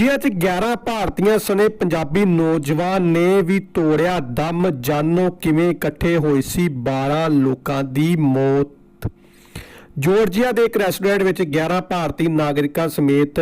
Georgia 'ਚ 11 ਭਾਰਤੀਆਂ ਸਣੇ ਪੰਜਾਬੀ ਨੌਜਵਾਨ ਨੇ ਵੀ ਤੋੜਿਆ ਦਮ। ਜਾਨੋ ਕਿਵੇਂ ਇਕੱਠੇ ਹੋਏ ਸੀ 12 ਲੋਕਾਂ ਦੀ ਮੌਤ? ਜਾਰਜੀਆ ਦੇ ਇੱਕ ਰੈਸਟੋਰੈਂਟ ਵਿੱਚ 11 ਭਾਰਤੀ ਨਾਗਰਿਕਾਂ ਸਮੇਤ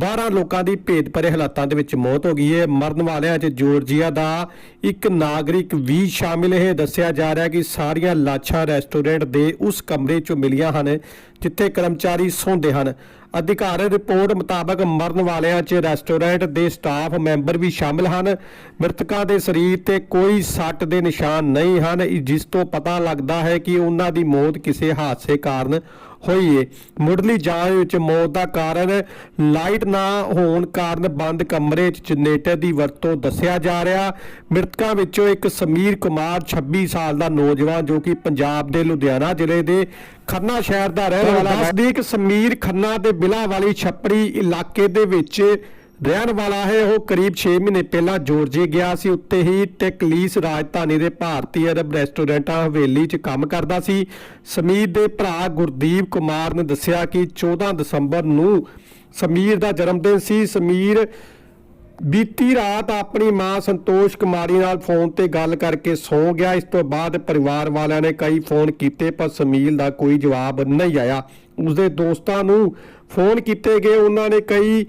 12 ਲੋਕਾਂ ਦੀ ਭੇਦ ਭਰੇ ਹਾਲਾਤਾਂ ਦੇ ਵਿੱਚ ਮੌਤ ਹੋ ਗਈ ਹੈ। ਮਰਨ ਵਾਲਿਆਂ 'ਚ ਜਾਰਜੀਆ ਦਾ ਇੱਕ ਨਾਗਰਿਕ ਵੀ ਸ਼ਾਮਿਲ ਹੈ। ਦੱਸਿਆ ਜਾ ਰਿਹਾ ਕਿ ਸਾਰੀਆਂ ਲਾਸ਼ਾਂ ਰੈਸਟੋਰੈਂਟ ਦੇ ਉਸ ਕਮਰੇ 'ਚੋਂ ਮਿਲੀਆਂ ਹਨ, ਜਿੱਥੇ ਕਰਮਚਾਰੀ ਸੌਂਦੇ ਹਨ। ਅਧਿਕਾਰਿਕ ਰਿਪੋਰਟ ਮੁਤਾਬਕ ਮਰਨ ਵਾਲਿਆਂ 'ਚ ਰੈਸਟੋਰੈਂਟ ਦੇ ਸਟਾਫ ਮੈਂਬਰ ਵੀ ਸ਼ਾਮਿਲ ਹਨ। ਮ੍ਰਿਤਕਾਂ ਦੇ ਸਰੀਰ ਤੇ ਕੋਈ ਸੱਟ ਦੇ ਨਿਸ਼ਾਨ ਨਹੀਂ ਹਨ, ਜਿਸ ਤੋਂ ਪਤਾ ਲੱਗਦਾ ਹੈ ਕਿ ਉਹਨਾਂ ਦੀ ਮੌਤ ਕਿਸੇ ਹਾਦਸੇ ਕਾਰਨ ਹੋਈ ਏ। ਮੁੱਢਲੀ ਜਾਂਚ ਵਿੱਚ ਮੌਤ ਦਾ ਕਾਰਨ ਲਾਈਟ ਨਾ ਹੋਣ ਕਾਰਨ ਬੰਦ ਕਮਰੇ 'ਚ ਜਨਰੇਟਰ ਦੀ ਵਰਤੋਂ ਦੱਸਿਆ ਜਾ ਰਿਹਾ। ਮ੍ਰਿਤਕਾਂ ਵਿੱਚੋਂ ਇੱਕ ਸਮੀਰ ਕੁਮਾਰ 26 ਸਾਲ ਦਾ ਨੌਜਵਾਨ ਜੋ ਕਿ ਪੰਜਾਬ ਦੇ ਲੁਧਿਆਣਾ ਜ਼ਿਲ੍ਹੇ ਦੇ ਖੰਨਾ ਸ਼ਹਿਰ ਦਾ ਰਹਿਣ ਵਾਲਾ ਹੈ। ਨਜ਼ਦੀਕ ਸਮੀਰ ਖੰਨਾ ਦੇ ਬਿਲਾ ਵਾਲੀ ਛੱਪੜੀ ਇਲਾਕੇ ਦੇ ਵਿੱਚ ਰਹਿਣ ਵਾਲਾ ਹੈ। ਉਹ ਕਰੀਬ 6 ਮਹੀਨੇ ਪਹਿਲਾਂ ਜੋਰਜੀਆ ਗਿਆ ਸੀ। ਉੱਤੇ ਹੀ ਟੈਕਲੀਸ ਰਾਜਧਾਨੀ ਦੇ ਭਾਰਤੀ ਅਰਬ ਰੈਸਟੋਰੈਂਟਾਂ ਹਵੇਲੀ 'ਚ ਕੰਮ ਕਰਦਾ ਸੀ। ਸਮੀਰ ਦੇ ਭਰਾ ਗੁਰਦੀਪ ਕੁਮਾਰ ਨੇ ਦੱਸਿਆ ਕਿ 14 ਦਸੰਬਰ ਨੂੰ ਸਮੀਰ ਦਾ ਜਨਮ ਦਿਨ ਸੀ। ਸਮੀਰ ਬੀਤੀ ਰਾਤ ਆਪਣੀ ਮਾਂ ਸੰਤੋਸ਼ ਕੁਮਾਰੀ ਨਾਲ ਫੋਨ ਤੇ ਗੱਲ ਕਰਕੇ ਸੌਂ ਗਿਆ। ਇਸ ਤੋਂ ਬਾਅਦ ਪਰਿਵਾਰ ਵਾਲਿਆਂ ਨੇ ਕਈ ਫੋਨ ਕੀਤੇ, ਪਰ ਸਮੀਲ ਦਾ ਕੋਈ ਜਵਾਬ ਨਹੀਂ ਆਇਆ। ਉਸਦੇ ਦੋਸਤਾਂ ਨੂੰ ਫੋਨ ਕੀਤੇ ਗਏ। ਉਹਨਾਂ ਨੇ ਕਈ,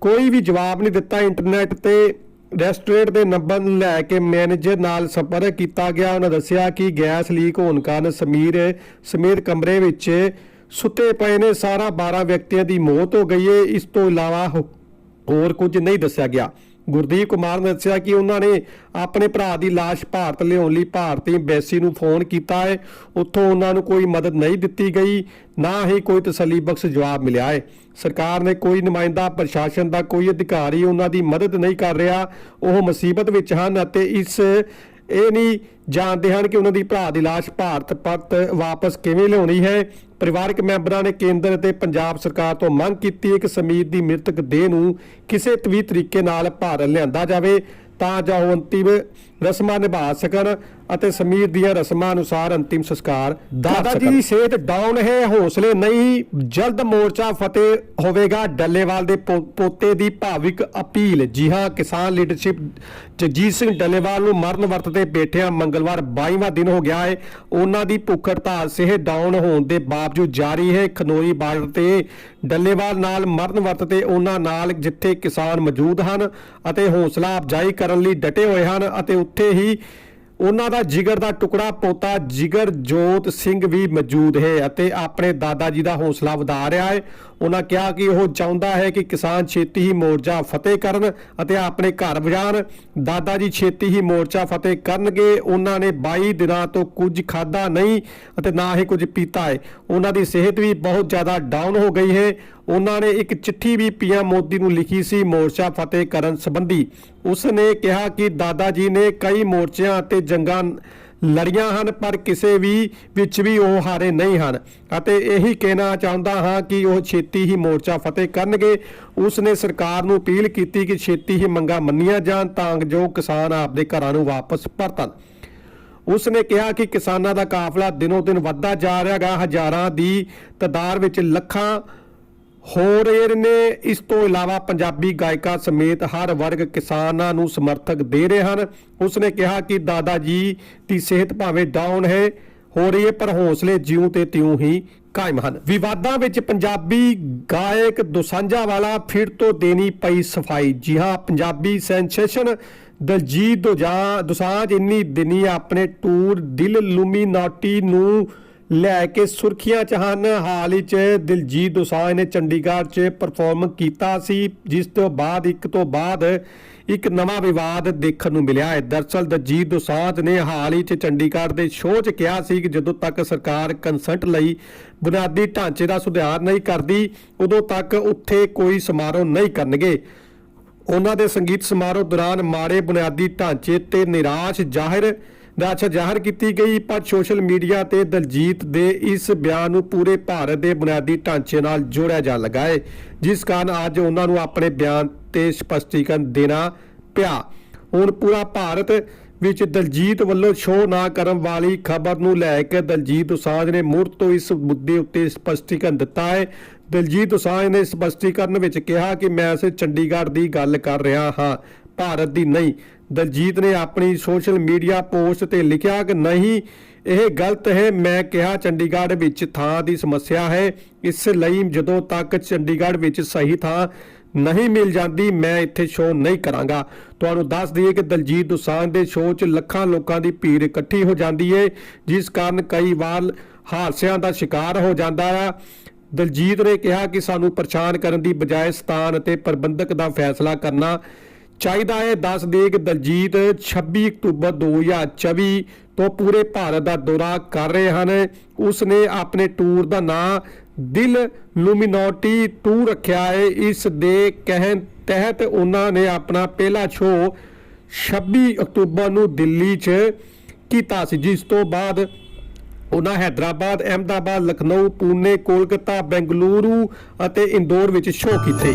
ਕੋਈ ਵੀ ਜਵਾਬ ਨਹੀਂ ਦਿੱਤਾ। ਇੰਟਰਨੈਟ ਤੇ ਰੈਸਟੋਰੈਂਟ ਦੇ ਨੰਬਰ ਨੂੰ ਲੈ ਕੇ ਮੈਨੇਜਰ ਨਾਲ ਸੰਪਰਕ ਕੀਤਾ ਗਿਆ। ਉਹਨਾਂ ਦੱਸਿਆ ਕਿ ਗੈਸ ਲੀਕ ਹੋਣ ਕਾਰਨ ਸਮੀਰ, ਸਮੇਤ ਕਮਰੇ ਵਿੱਚ ਸੁੱਤੇ ਪਏ ਨੇ। ਸਾਰਾ 12 ਵਿਅਕਤੀਆਂ ਦੀ ਮੌਤ ਹੋ ਗਈ ਹੈ। ਇਸ ਤੋਂ ਇਲਾਵਾ ਹੋ- ਹੋਰ ਕੁਝ ਨਹੀਂ ਦੱਸਿਆ ਗਿਆ। ਗੁਰਦੀਪ ਕੁਮਾਰ ਨੇ ਦੱਸਿਆ ਕਿ ਉਹਨਾਂ ਨੇ ਆਪਣੇ ਭਰਾ ਦੀ ਲਾਸ਼ ਭਾਰਤ ਲਿਆਉਣ ਲਈ ਭਾਰਤੀ ਐਮਬੈਸੀ ਨੂੰ ਫੋਨ ਕੀਤਾ ਹੈ। ਉੱਥੋਂ ਉਹਨਾਂ ਨੂੰ ਕੋਈ ਮਦਦ ਨਹੀਂ ਦਿੱਤੀ ਗਈ, ਨਾ ਹੀ ਕੋਈ ਤਸੱਲੀਬਖਸ਼ ਜਵਾਬ ਮਿਲਿਆ ਹੈ। ਸਰਕਾਰ ਨੇ ਕੋਈ ਨੁਮਾਇੰਦਾ, ਪ੍ਰਸ਼ਾਸਨ ਦਾ ਕੋਈ ਅਧਿਕਾਰੀ ਉਹਨਾਂ ਦੀ ਮਦਦ ਨਹੀਂ ਕਰ ਰਿਹਾ। ਉਹ ਮੁਸੀਬਤ ਵਿੱਚ ਹਨ ਅਤੇ ਇਸ ਇਹ ਨਹੀਂ ਜਾਣਦੇ ਹਨ ਕਿ ਉਹਨਾਂ ਦੀ ਭਰਾ ਦੀ ਲਾਸ਼ ਭਾਰਤ ਪਰਤ ਵਾਪਸ ਕਿਵੇਂ ਲਿਆਉਣੀ ਹੈ। ਪਰਿਵਾਰਕ ਮੈਂਬਰਾਂ ਨੇ ਕੇਂਦਰ ਅਤੇ ਪੰਜਾਬ ਸਰਕਾਰ ਤੋਂ ਮੰਗ ਕੀਤੀ ਹੈ ਕਿ ਸਮੀਰ ਦੀ ਮ੍ਰਿਤਕ ਦੇਹ ਨੂੰ ਕਿਸੇ ਵੀ ਤਰੀਕੇ ਨਾਲ ਭਾਰਤ ਲਿਆਂਦਾ ਜਾਵੇ। ਤਾਂ ਜੋ ਉਹ ਅੰਤਿਮ ਰਸਮਾਂ ਨਿਭਾ ਸਕਣ ਅਤੇ ਸਮੀਰ ਦੀਆਂ ਰਸਮਾਂ ਅਨੁਸਾਰ ਅੰਤਿਮ ਸੰਸਕਾਰ ਦਾਦਾ ਜੀ ਦੀ ਸਿਹਤ ਡਾਊਨ ਹੈ ਹੌਸਲੇ ਨਹੀਂ ਜਲਦ ਮੋਰਚਾ ਫਤਿਹ ਹੋਵੇਗਾ। ਡੱਲੇਵਾਲ ਦੇ ਪੋਤੇ ਦੀ ਭਾਵਿਕ ਅਪੀਲ। ਜੀ ਹਾਂ ਕਿਸਾਨ ਲੀਡਰਸ਼ਿਪ ਜਗਜੀਤ ਸਿੰਘ ਡੱਲੇਵਾਲ ਨੂੰ ਮਰਨ ਵਰਤ ਤੇ ਬੈਠਿਆਂ ਮੰਗਲਵਾਰ 22ਵਾਂ ਦਿਨ ਹੋ ਗਿਆ ਹੈ। ਉਹਨਾਂ ਦੀ ਭੁੱਖ ਹੜਤਾਲ ਸਿਹਤ ਡਾਊਨ ਹੋਣ ਦੇ ਬਾਵਜੂਦ ਜਾਰੀ ਹੈ। ਖਨੋਰੀ ਬਾਰਡਰ ਤੇ ਡੱਲੇਵਾਲ ਨਾਲ ਮਰਨ ਵਰਤ ਤੇ ਉਹਨਾਂ ਨਾਲ ਜਿੱਥੇ ਕਿਸਾਨ ਮੌਜੂਦ ਹਨ ਅਤੇ ਹੌਸਲਾ ਅਫਜਾਈ ਕਰਨ ਲਈ ਡਟੇ ਹੋਏ ਹਨ ਅਤੇ ਉੱਥੇ ਹੀ ਉਹਨਾਂ ਦਾ ਜਿਗਰ ਦਾ ਟੁਕੜਾ ਪੋਤਾ ਜਿਗਰ ਜੋਤ ਸਿੰਘ ਵੀ ਮੌਜੂਦ ਹੈ ਅਤੇ ਆਪਣੇ ਦਾਦਾ ਜੀ ਦਾ ਹੌਸਲਾ ਵਧਾ ਰਿਹਾ ਹੈ। ਉਹਨਾਂ ਕਿਹਾ ਕਿ ਉਹ ਚਾਹੁੰਦਾ ਹੈ ਕਿ ਕਿਸਾਨ ਛੇਤੀ ਹੀ ਮੋਰਚਾ ਫਤਿਹ ਕਰਨ ਅਤੇ ਆਪਣੇ ਘਰ ਵਜਾਣ ਦਾਦਾ ਜੀ ਛੇਤੀ ਹੀ ਮੋਰਚਾ ਫਤਿਹ ਕਰਨਗੇ। ਉਹਨਾਂ ਨੇ 22 ਦਿਨਾਂ ਤੋਂ ਕੁਝ ਖਾਦਾ ਨਹੀਂ ਅਤੇ ਨਾ ਹੀ ਕੁਝ ਪੀਤਾ ਹੈ। ਉਹਨਾਂ ਦੀ ਸਿਹਤ ਵੀ ਬਹੁਤ ਜ਼ਿਆਦਾ ਡਾਊਨ ਹੋ ਗਈ ਹੈ। ਉਹਨਾਂ ਨੇ ਇੱਕ ਚਿੱਠੀ ਵੀ ਪੀਐਮ ਮੋਦੀ ਨੂੰ ਲਿਖੀ ਸੀ ਮੋਰਚਾ ਫਤਿਹ ਕਰਨ ਸੰਬੰਧੀ। ਉਸ ਨੇ ਕਿਹਾ ਕਿ ਦਾਦਾ ਜੀ ਨੇ ਕਈ ਮੋਰਚਿਆਂ ਅਤੇ ਜੰਗਾਂ ਲੜੀਆਂ ਹਨ, ਪਰ ਕਿਸੇ ਵੀ ਵਿੱਚ ਵੀ ਉਹ ਹਾਰੇ ਨਹੀਂ ਹਨ। ਅਤੇ ਇਹੀ ਕਹਿਣਾ ਚਾਹੁੰਦਾ ਹਾਂ ਕਿ ਉਹ ਛੇਤੀ ਹੀ ਮੋਰਚਾ ਫਤਿਹ ਕਰਨਗੇ। ਉਸ ਨੇ ਸਰਕਾਰ ਨੂੰ ਅਪੀਲ ਕੀਤੀ ਕਿ ਛੇਤੀ ਹੀ ਮੰਗਾਂ ਮੰਨੀਆਂ ਜਾਣ ਤਾਂ ਜੋ ਕਿਸਾਨ ਆਪਦੇ ਘਰਾਂ ਨੂੰ ਵਾਪਸ ਪਰਤਣ। ਉਸ ਨੇ ਕਿਹਾ ਕਿ ਕਿਸਾਨਾਂ ਦਾ ਕਾਫਲਾ ਦਿਨੋ ਦਿਨ ਵੱਧਦਾ ਜਾ ਰਿਹਾ ਗਾ ਹਜ਼ਾਰਾਂ ਦੀ ਤਾਦਾਦ ਵਿੱਚ ਲੱਖਾਂ ਹੋ ਰਹੇ ਨੇ। ਇਸ ਤੋਂ ਇਲਾਵਾ ਪੰਜਾਬੀ ਗਾਇਕਾਂ ਸਮੇਤ ਹਰ ਵਰਗ ਕਿਸਾਨਾਂ ਨੂੰ ਸਮਰਥਕ ਦੇ ਰਹੇ ਹਨ। ਉਸਨੇ ਕਿਹਾ ਕਿ ਦਾਦਾ ਜੀ ਦੀ ਸਿਹਤ ਭਾਵੇਂ ਡਾਊਨ ਹੈ, ਹੋ ਰਹੀ ਹੈ, ਪਰ ਹੌਸਲੇ ਜਿਉਂ ਤੇ ਤਿਉਂ ਹੀ ਕਾਇਮ ਹਨ। ਵਿਵਾਦਾਂ ਵਿੱਚ ਪੰਜਾਬੀ ਗਾਇਕ ਦੋਸਾਂਝਾ ਵਾਲਾ ਫਿਰ ਤੋਂ ਦੇਣੀ ਪਈ ਸਫ਼ਾਈ। ਜੀ ਹਾਂ, ਪੰਜਾਬੀ ਸੈਂਸੇਸ਼ਨ ਦਲਜੀਤ ਦੋਜਾ ਦੋਸਾਂਝ ਇੰਨੀ ਦਿਨੀ ਆਪਣੇ ਟੂਰ ਦਿਲ ਲੂਮੀਨਾਟੀ ਨੂੰ ਲੈ ਕੇ ਸੁਰਖੀਆਂ ਚ ਹਨ। ਹਾਲ ਹੀ ਚ ਦਿਲਜੀਤ ਦੋਸਾਂਝ ਨੇ ਚੰਡੀਗੜ੍ਹ ਚ ਪਰਫਾਰਮ ਕੀਤਾ ਸੀ, ਜਿਸ ਤੋਂ ਬਾਅਦ, ਇੱਕ ਤੋਂ ਬਾਅਦ ਇੱਕ ਨਵਾਂ ਵਿਵਾਦ ਦੇਖਣ ਨੂੰ ਮਿਲਿਆ ਹੈ। ਦਰਸਲ ਦਲਜੀਤ ਦੋਸਾਂਝ ਨੇ ਹਾਲ ਹੀ ਚ ਚੰਡੀਗੜ੍ਹ ਦੇ ਸ਼ੋਅ ਚ ਕਿਹਾ ਸੀ ਕਿ ਜਦੋਂ ਤੱਕ ਸਰਕਾਰ ਕੰਸੈਂਟ ਲਈ ਬੁਨਿਆਦੀ ਢਾਂਚੇ ਦਾ ਸੁਧਾਰ ਨਹੀਂ ਕਰਦੀ, ਉਦੋਂ ਤੱਕ ਉੱਥੇ ਕੋਈ ਸਮਾਰੋਹ ਨਹੀਂ ਕਰਨਗੇ। ਉਹਨਾਂ ਦੇ ਸੰਗੀਤ ਸਮਾਰੋਹ ਦੌਰਾਨ ਮਾੜੇ ਬੁਨਿਆਦੀ ਢਾਂਚੇ ਤੇ ਨਿਰਾਸ਼ ਜ਼ਾਹਿਰ ਨਿਰਾਸ਼ਾ ਜ਼ਾਹਰ ਕੀਤੀ ਗਈ, ਪਰ ਸੋਸ਼ਲ ਮੀਡੀਆ ਤੇ ਦਲਜੀਤ ਦੇ ਇਸ ਬਿਆਨ ਨੂੰ ਪੂਰੇ ਭਾਰਤ ਦੇ ਬੁਨਿਆਦੀ ਢਾਂਚੇ ਨਾਲ ਜੋੜਿਆ ਜਾ ਲੱਗਾ ਹੈ, ਜਿਸ ਕਾਰਨ ਅੱਜ ਉਹਨਾਂ ਨੂੰ ਆਪਣੇ ਬਿਆਨ ਤੇ ਸਪਸ਼ਟੀਕਰਨ ਦੇਣਾ ਪਿਆ। ਹੁਣ ਪੂਰਾ ਭਾਰਤ ਵਿੱਚ ਦਲਜੀਤ ਵੱਲੋਂ ਸ਼ੋਅ ਨਾ ਕਰਨ ਵਾਲੀ ਖਬਰ ਨੂੰ ਲੈ ਕੇ ਦਲਜੀਤ ਦੋਸਾਂਝ ਨੇ ਮੁੜ ਤੋਂ ਇਸ ਮੁੱਦੇ ਉੱਤੇ ਸਪਸ਼ਟੀਕਰਨ ਦਿੱਤਾ ਹੈ। ਦਲਜੀਤ ਦੋਸਾਂਝ ਨੇ ਸਪਸ਼ਟੀਕਰਨ ਵਿੱਚ ਕਿਹਾ ਕਿ ਮੈਂ ਸਿਰ ਚੰਡੀਗੜ੍ਹ ਦੀ ਗੱਲ ਕਰ ਰਿਹਾ ਹਾਂ, ਭਾਰਤ ਦੀ ਨਹੀਂ। ਦਲਜੀਤ ਨੇ ਆਪਣੀ ਸੋਸ਼ਲ ਮੀਡੀਆ ਪੋਸਟ ਤੇ ਲਿਖਿਆ ਕਿ ਨਹੀਂ, ਇਹ ਗਲਤ ਹੈ। ਮੈਂ ਕਿਹਾ, ਚੰਡੀਗੜ੍ਹ ਵਿੱਚ ਥਾਂ ਦੀ ਸਮੱਸਿਆ ਹੈ। ਇਸ ਲਈ ਜਦੋਂ ਤੱਕ ਚੰਡੀਗੜ੍ਹ ਵਿੱਚ ਸਹੀ ਥਾਂ ਨਹੀਂ ਮਿਲ ਜਾਂਦੀ, ਮੈਂ ਇੱਥੇ ਸ਼ੋਅ ਨਹੀਂ ਕਰਾਂਗਾ। ਤੁਹਾਨੂੰ ਦੱਸ ਦਈਏ ਕਿ ਦਲਜੀਤ ਦੋਸਾਂਝ ਦੇ ਸ਼ੋਅ 'ਚ ਲੱਖਾਂ ਲੋਕਾਂ ਦੀ ਭੀੜ ਇਕੱਠੀ ਹੋ ਜਾਂਦੀ ਹੈ ਜਿਸ ਕਾਰਨ ਕਈ ਵਾਰ ਹਾਦਸਿਆਂ ਦਾ ਸ਼ਿਕਾਰ ਹੋ ਜਾਂਦਾ ਹੈ ਦਲਜੀਤ ਨੇ ਕਿਹਾ ਕਿ ਸਾਨੂੰ ਪਰੇਸ਼ਾਨ ਕਰਨ ਦੀ ਬਜਾਏ ਸਥਾਨ ਅਤੇ ਪ੍ਰਬੰਧਕ ਦਾ ਫੈਸਲਾ ਕਰਨਾ ਚਾਹੀਦਾ ਹੈ, ਦੱਸ ਦੇਗ ਦਲਜੀਤ 26 ਅਕਤੂਬਰ 2024 ਤੋਂ ਪੂਰੇ ਭਾਰਤ ਦਾ ਦੌਰਾ ਕਰ ਰਹੇ ਹਨ। ਉਸ ਨੇ ਆਪਣੇ ਟੂਰ ਦਾ ਨਾਂ ਦਿਲ ਲੂਮੀਨਾਟੀ ਟੂਰ ਰੱਖਿਆ ਹੈ। ਇਸ ਦੇ ਕਹਿਣ ਤਹਿਤ ਉਹਨਾਂ ਨੇ ਆਪਣਾ ਪਹਿਲਾ ਸ਼ੋਅ 26 ਅਕਤੂਬਰ ਨੂੰ ਦਿੱਲੀ 'ਚ ਕੀਤਾ ਸੀ, ਜਿਸ ਤੋਂ ਬਾਅਦ ਉਹਨਾਂ ਹੈਦਰਾਬਾਦ, ਅਹਿਮਦਾਬਾਦ, ਲਖਨਊ ਪੂਨੇ ਕੋਲਕਾਤਾ, ਬੈਂਗਲੁਰੂ ਅਤੇ ਇੰਦੌਰ ਵਿੱਚ ਸ਼ੋਅ ਕੀਤੇ।